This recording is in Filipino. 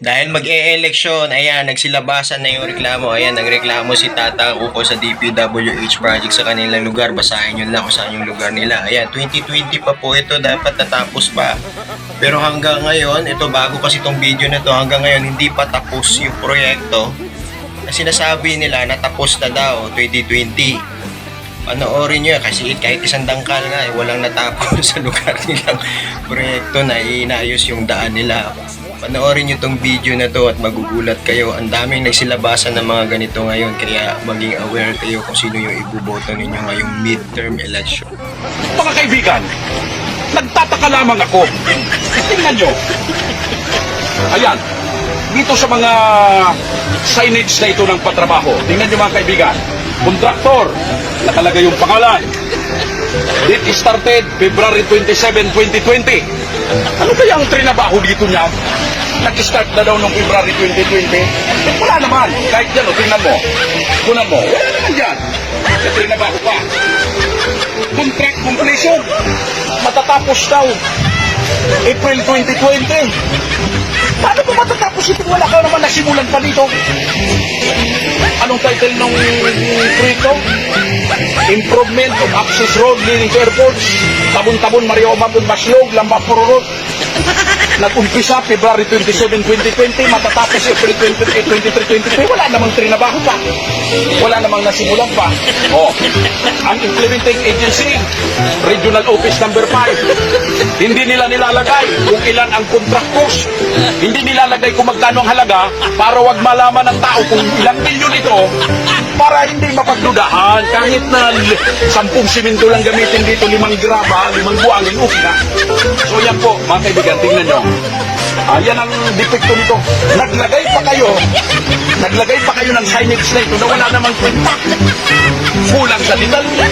Dahil mag-e-eleksyon, ayan, nagsilabasan na yung reklamo. Ayan, nagreklamo si Tata Uko sa DPWH project sa kanilang lugar. Basahin nyo lang kung saan yung lugar nila. Ayan, 2020 pa po ito, dapat natapos pa. Pero hanggang ngayon, ito bago kasi itong video na to, hanggang ngayon hindi pa tapos yung proyekto. Na sinasabi nila na tapos na daw 2020. Panoorin nyo kasi kahit isang dangkal nga, eh, walang natapos sa lugar nilang proyekto na inayos yung daan nila. Panoorin nyo tong video na to at magugulat kayo. Ang daming nagsilabasan ng mga ganito ngayon kaya maging aware kayo kung sino yung ibuboto ninyo ngayong midterm election. Mga kaibigan, nagtataka lamang ako. Tingnan nyo. Ayan, dito sa mga signage na ito ng patrabaho. Tingnan nyo mga kaibigan. Kontraktor, nakalagay yung pangalan. Date started February 27, 2020. Ano kaya ang trinabaho dito niya? Nag-start na daw noong February 2020. Eh, wala naman. Kahit dyan, o, tingnan mo. Kunan mo. Wala naman dyan. May trinabaho pa contract completion. Matatapos daw. April 2020. Paano ba matatapos ito? Wala ka naman nasimulan pa dito. Anong title ng proyekto? Improvement of access road leading to airports. Tabon-tabon, Mario Mabon, Maslog, Lamba, Pururot. Nag-umpisa February 27, 2020, matatapos April 28, 23, 23. Wala namang trinabaho pa. Wala namang nasimulan pa. Oh, ang implementing agency, Regional Office Number 5, hindi nila nilalagay kung ilan ang contractors. Hindi nilalagay kung magkano ang halaga para wag malaman ng tao kung ilang milyon ito para hindi mapagdudahan. Kahit na sampung simento lang gamitin dito, limang graba, limang buwangin, okay na. So yan po, mga kaibigan, tingnan nyo. Ah, ang depekto nito. Naglagay pa kayo, naglagay pa kayo ng signage na ito na wala namang kwenta. Kulang sa detalye.